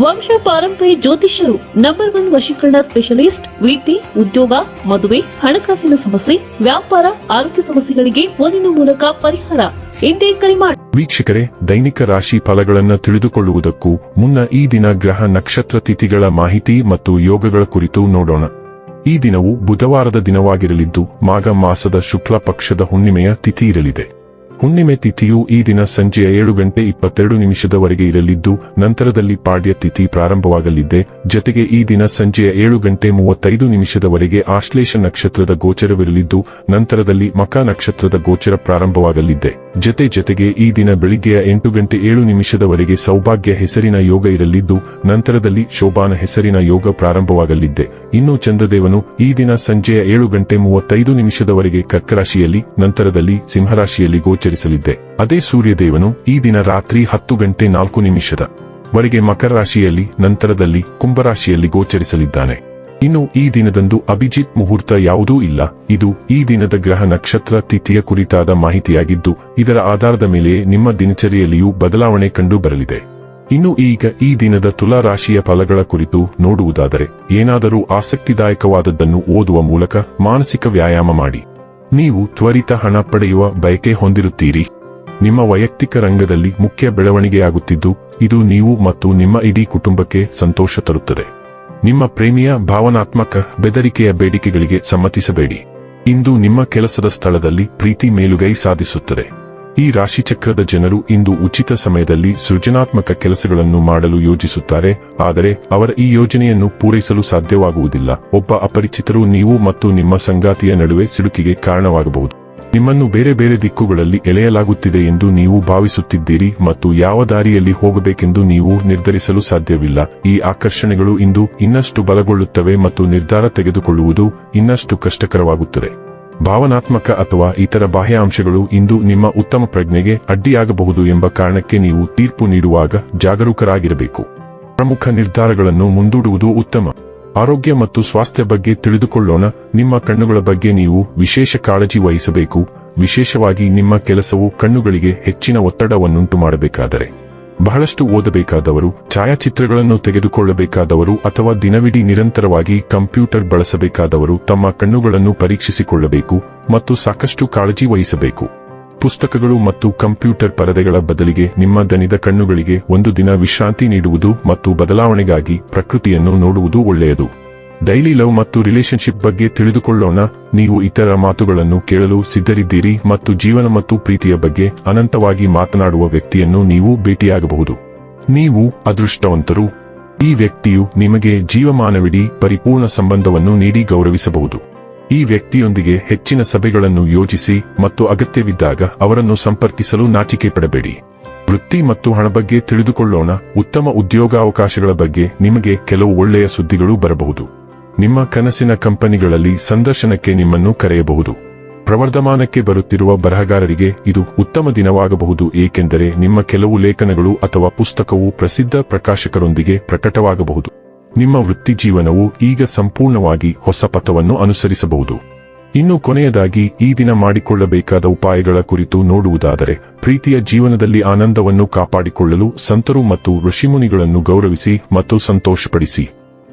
ವಂಶ ಪಾರಂಪರ್ಯ ಜ್ಯೋತಿಷ್ಯರು ನಂಬರ್ ಒನ್ ವಶೀಕರಣ ಸ್ಪೆಷಲಿಸ್ಟ್ ವೀತಿ ಉದ್ಯೋಗ, ಮದುವೆ, ಹಣಕಾಸಿನ ಸಮಸ್ಯೆ, ವ್ಯಾಪಾರ, ಆರೋಗ್ಯ ಸಮಸ್ಯೆಗಳಿಗೆ ಫೋನಿನ ಮೂಲಕ ಪರಿಹಾರ. ಎಂದೇ ಕರೆ ಮಾಡಿ ವೀಕ್ಷಕರೇ, ದೈನಿಕ ರಾಶಿ ಫಲಗಳನ್ನು ತಿಳಿದುಕೊಳ್ಳುವುದಕ್ಕೂ ಮುನ್ನ ಈ ದಿನ ಗ್ರಹ ನಕ್ಷತ್ರ ತಿಥಿಗಳ ಮಾಹಿತಿ ಮತ್ತು ಯೋಗಗಳ ಕುರಿತು ನೋಡೋಣ. ಈ ದಿನವು ಬುಧವಾರದ ದಿನವಾಗಿರಲಿದ್ದು, ಮಾಘ ಮಾಸದ ಶುಕ್ಲ ಪಕ್ಷದ ಹುಣ್ಣಿಮೆಯ ತಿಥಿ ಇರಲಿದೆ. ಹುಣ್ಣಿಮೆ ತಿಥಿಯು ಈ ದಿನ ಸಂಜೆಯ ಏಳು ಗಂಟೆ ಇಪ್ಪತ್ತೆರಡು ನಿಮಿಷದವರೆಗೆ ಇರಲಿದ್ದು, ನಂತರದಲ್ಲಿ ಪಾಡ್ಯ ತಿಥಿ ಪ್ರಾರಂಭವಾಗಲಿದೆ. ಜತೆಗೆ ಈ ದಿನ ಸಂಜೆಯ ಏಳು ಗಂಟೆ ಮೂವತ್ತೈದು ನಿಮಿಷದವರೆಗೆ ಆಶ್ಲೇಷ ನಕ್ಷತ್ರದ ಗೋಚರವಿರಲಿದ್ದು, ನಂತರದಲ್ಲಿ ಮಕ ನಕ್ಷತ್ರದ ಗೋಚರ ಪ್ರಾರಂಭವಾಗಲಿದೆ. ಜತೆ ಜತೆಗೆ ಈ ದಿನ ಬೆಳಿಗ್ಗೆಯ ಎಂಟು ಗಂಟೆ ಏಳು ನಿಮಿಷದವರೆಗೆ ಸೌಭಾಗ್ಯ ಹೆಸರಿನ ಯೋಗ ಇರಲಿದ್ದು, ನಂತರದಲ್ಲಿ ಶೋಭಾನ ಹೆಸರಿನ ಯೋಗ ಪ್ರಾರಂಭವಾಗಲಿದೆ. ಇನ್ನು ಚಂದ್ರದೇವನು ಈ ದಿನ ಸಂಜೆಯ ಏಳು ಗಂಟೆ ಮೂವತ್ತೈದು ನಿಮಿಷದವರೆಗೆ ಕರ್ಕರಾಶಿಯಲ್ಲಿ, ನಂತರದಲ್ಲಿ ಸಿಂಹರಾಶಿಯಲ್ಲಿ ಗೋಚರಿಸಲಿದೆ ಅದೇ ಸೂರ್ಯದೇವನು ಈ ದಿನ ರಾತ್ರಿ ಹತ್ತು ಗಂಟೆ ನಾಲ್ಕು ನಿಮಿಷದ ವರೆಗೆ ಮಕರ ರಾಶಿಯಲ್ಲಿ ನಂತರದಲ್ಲಿ ಕುಂಭರಾಶಿಯಲ್ಲಿ ಗೋಚರಿಸಲಿದ್ದಾನೆ. ಇನ್ನು ಈ ದಿನದಂದು ಅಭಿಜಿತ್ ಮುಹೂರ್ತ ಯಾವುದೂ ಇಲ್ಲ. ಇದು ಈ ದಿನದ ಗ್ರಹ ನಕ್ಷತ್ರ ತಿಥಿಯ ಕುರಿತಾದ ಮಾಹಿತಿಯಾಗಿದ್ದು, ಇದರ ಆಧಾರದ ಮೇಲೆ ನಿಮ್ಮ ದಿನಚರಿಯಲ್ಲಿಯೂ ಬದಲಾವಣೆ ಕಂಡು ಬರಲಿದೆ ಇನ್ನು ಈಗ ಈ ದಿನದ ತುಲಾ ರಾಶಿಯ ಫಲಗಳ ಕುರಿತು ನೋಡುವುದಾದರೆ, ಏನಾದರೂ ಆಸಕ್ತಿದಾಯಕವಾದದ್ದನ್ನು ಓದುವ ಮೂಲಕ ಮಾನಸಿಕ ವ್ಯಾಯಾಮ ಮಾಡಿ. ನೀವು ತ್ವರಿತ ಹಣ ಪಡೆಯುವ ಬಯಕೆ ಹೊಂದಿರುತ್ತೀರಿ. ನಿಮ್ಮ ವೈಯಕ್ತಿಕ ರಂಗದಲ್ಲಿ ಮುಖ್ಯ ಬೆಳವಣಿಗೆಯಾಗುತ್ತಿದ್ದು, ಇದು ನೀವು ಮತ್ತು ನಿಮ್ಮ ಇಡೀ ಕುಟುಂಬಕ್ಕೆ ಸಂತೋಷ ತರುತ್ತದೆ. ನಿಮ್ಮ ಪ್ರೇಮಿಯ ಭಾವನಾತ್ಮಕ ಬೆದರಿಕೆಯ ಬೇಡಿಕೆಗಳಿಗೆ ಸಮ್ಮತಿಸಬೇಡಿ. ಇಂದು ನಿಮ್ಮ ಕೆಲಸದ ಸ್ಥಳದಲ್ಲಿ ಪ್ರೀತಿ ಮೇಲುಗೈ ಸಾಧಿಸುತ್ತದೆ. ಈ ರಾಶಿಚಕ್ರದ ಜನರು ಇಂದು ಉಚಿತ ಸಮಯದಲ್ಲಿ ಸೃಜನಾತ್ಮಕ ಕೆಲಸಗಳನ್ನು ಮಾಡಲು ಯೋಜಿಸುತ್ತಾರೆ, ಆದರೆ ಅವರ ಈ ಯೋಜನೆಯನ್ನು ಪೂರೈಸಲು ಸಾಧ್ಯವಾಗುವುದಿಲ್ಲ. ಒಬ್ಬ ಅಪರಿಚಿತರು ನೀವು ಮತ್ತು ನಿಮ್ಮ ಸಂಗಾತಿಯ ನಡುವೆ ಸಿಡುಕಿಗೆ ಕಾರಣವಾಗಬಹುದು. ನಿಮ್ಮನ್ನು ಬೇರೆ ಬೇರೆ ದಿಕ್ಕುಗಳಲ್ಲಿ ಎಳೆಯಲಾಗುತ್ತಿದೆ ಎಂದು ನೀವು ಭಾವಿಸುತ್ತಿದ್ದೀರಿ ಮತ್ತು ಯಾವ ದಾರಿಯಲ್ಲಿ ಹೋಗಬೇಕೆಂದು ನೀವು ನಿರ್ಧರಿಸಲು ಸಾಧ್ಯವಿಲ್ಲ. ಈ ಆಕರ್ಷಣೆಗಳು ಇಂದು ಇನ್ನಷ್ಟು ಬಲಗೊಳ್ಳುತ್ತವೆ ಮತ್ತು ನಿರ್ಧಾರ ತೆಗೆದುಕೊಳ್ಳುವುದು ಇನ್ನಷ್ಟು ಕಷ್ಟಕರವಾಗುತ್ತದೆ. ಭಾವನಾತ್ಮಕ ಅಥವಾ ಇತರ ಬಾಹ್ಯಾಂಶಗಳು ಇಂದು ನಿಮ್ಮ ಉತ್ತಮ ಪ್ರಜ್ಞೆಗೆ ಅಡ್ಡಿಯಾಗಬಹುದು ಎಂಬ ಕಾರಣಕ್ಕೆ ನೀವು ತೀರ್ಪು ನೀಡುವಾಗ ಜಾಗರೂಕರಾಗಿರಬೇಕು. ಪ್ರಮುಖ ನಿರ್ಧಾರಗಳನ್ನು ಮುಂದೂಡುವುದು ಉತ್ತಮ. ಆರೋಗ್ಯ ಮತ್ತು ಸ್ವಾಸ್ಥ್ಯ ಬಗ್ಗೆ ತಿಳಿದುಕೊಳ್ಳೋಣ. ನಿಮ್ಮ ಕಣ್ಣುಗಳ ಬಗ್ಗೆ ನೀವು ವಿಶೇಷ ಕಾಳಜಿ ವಹಿಸಬೇಕು. ವಿಶೇಷವಾಗಿ ನಿಮ್ಮ ಕೆಲಸವು ಕಣ್ಣುಗಳಿಗೆ ಹೆಚ್ಚಿನ ಒತ್ತಡವನ್ನುಂಟು ಮಾಡಬೇಕಾದರೆ ಬಹಳಷ್ಟು ಓದಬೇಕಾದವರು, ಛಾಯಾಚಿತ್ರಗಳನ್ನು ತೆಗೆದುಕೊಳ್ಳಬೇಕಾದವರು ಅಥವಾ ದಿನವಿಡೀ ನಿರಂತರವಾಗಿ ಕಂಪ್ಯೂಟರ್ ಬಳಸಬೇಕಾದವರು ತಮ್ಮ ಕಣ್ಣುಗಳನ್ನು ಪರೀಕ್ಷಿಸಿಕೊಳ್ಳಬೇಕು ಮತ್ತು ಸಾಕಷ್ಟು ಕಾಳಜಿ ವಹಿಸಬೇಕು. ಪುಸ್ತಕಗಳು ಮತ್ತು ಕಂಪ್ಯೂಟರ್ ಪರದೆಗಳ ಬದಲಿಗೆ ನಿಮ್ಮ ದನಿದ ಕಣ್ಣುಗಳಿಗೆ ಒಂದು ದಿನ ವಿಶ್ರಾಂತಿ ನೀಡುವುದು ಮತ್ತು ಬದಲಾವಣೆಗಾಗಿ ಪ್ರಕೃತಿಯನ್ನು ನೋಡುವುದು ಒಳ್ಳೆಯದು. ಡೈಲಿ ಲವ್ ಮತ್ತು ರಿಲೇಶನ್ಶಿಪ್ ಬಗ್ಗೆ ತಿಳಿದುಕೊಳ್ಳೋಣ. ನೀವು ಇತರ ಮಾತುಗಳನ್ನು ಕೇಳಲು ಸಿದ್ಧರಿದ್ದೀರಿ ಮತ್ತು ಜೀವನ ಮತ್ತು ಪ್ರೀತಿಯ ಬಗ್ಗೆ ಅನಂತವಾಗಿ ಮಾತನಾಡುವ ವ್ಯಕ್ತಿಯನ್ನು ನೀವು ಭೇಟಿಯಾಗಬಹುದು. ನೀವು ಅದೃಷ್ಟವಂತರು. ಈ ವ್ಯಕ್ತಿಯು ನಿಮಗೆ ಜೀವಮಾನವಿಡೀ ಪರಿಪೂರ್ಣ ಸಂಬಂಧವನ್ನು ನೀಡಿ ಗೌರವಿಸಬಹುದು. ಈ ವ್ಯಕ್ತಿಯೊಂದಿಗೆ ಹೆಚ್ಚಿನ ಸಭೆಗಳನ್ನು ಯೋಜಿಸಿ ಮತ್ತು ಅಗತ್ಯವಿದ್ದಾಗ ಅವರನ್ನು ಸಂಪರ್ಕಿಸಲು ನಾಚಿಕೆ ಪಡಬೇಡಿ. ವೃತ್ತಿ ಮತ್ತು ಹಣ ಬಗ್ಗೆ ತಿಳಿದುಕೊಳ್ಳೋಣ. ಉತ್ತಮ ಉದ್ಯೋಗಾವಕಾಶಗಳ ಬಗ್ಗೆ ನಿಮಗೆ ಕೆಲವು ಒಳ್ಳೆಯ ಸುದ್ದಿಗಳು ಬರಬಹುದು. ನಿಮ್ಮ ಕನಸಿನ ಕಂಪನಿಗಳಲ್ಲಿ ಸಂದರ್ಶನಕ್ಕೆ ನಿಮ್ಮನ್ನು ಕರೆಯಬಹುದು. ಪ್ರವರ್ಧಮಾನಕ್ಕೆ ಬರುತ್ತಿರುವ ಬರಹಗಾರರಿಗೆ ಇದು ಉತ್ತಮ ದಿನವಾಗಬಹುದು, ಏಕೆಂದರೆ ನಿಮ್ಮ ಕೆಲವು ಲೇಖನಗಳು ಅಥವಾ ಪುಸ್ತಕವು ಪ್ರಸಿದ್ಧ ಪ್ರಕಾಶಕರೊಂದಿಗೆ ಪ್ರಕಟವಾಗಬಹುದು. ನಿಮ್ಮ ವೃತ್ತಿ ಜೀವನವು ಈಗ ಸಂಪೂರ್ಣವಾಗಿ ಹೊಸ ಪಥವನ್ನು ಅನುಸರಿಸಬಹುದು. ಇನ್ನು ಕೊನೆಯದಾಗಿ, ಈ ದಿನ ಮಾಡಿಕೊಳ್ಳಬೇಕಾದ ಉಪಾಯಗಳ ಕುರಿತು ನೋಡುವುದಾದರೆ, ಪ್ರೀತಿಯ ಜೀವನದಲ್ಲಿ ಆನಂದವನ್ನು ಕಾಪಾಡಿಕೊಳ್ಳಲು ಸಂತರು ಮತ್ತು ಋಷಿಮುನಿಗಳನ್ನು ಗೌರವಿಸಿ ಮತ್ತು ಸಂತೋಷಪಡಿಸಿ.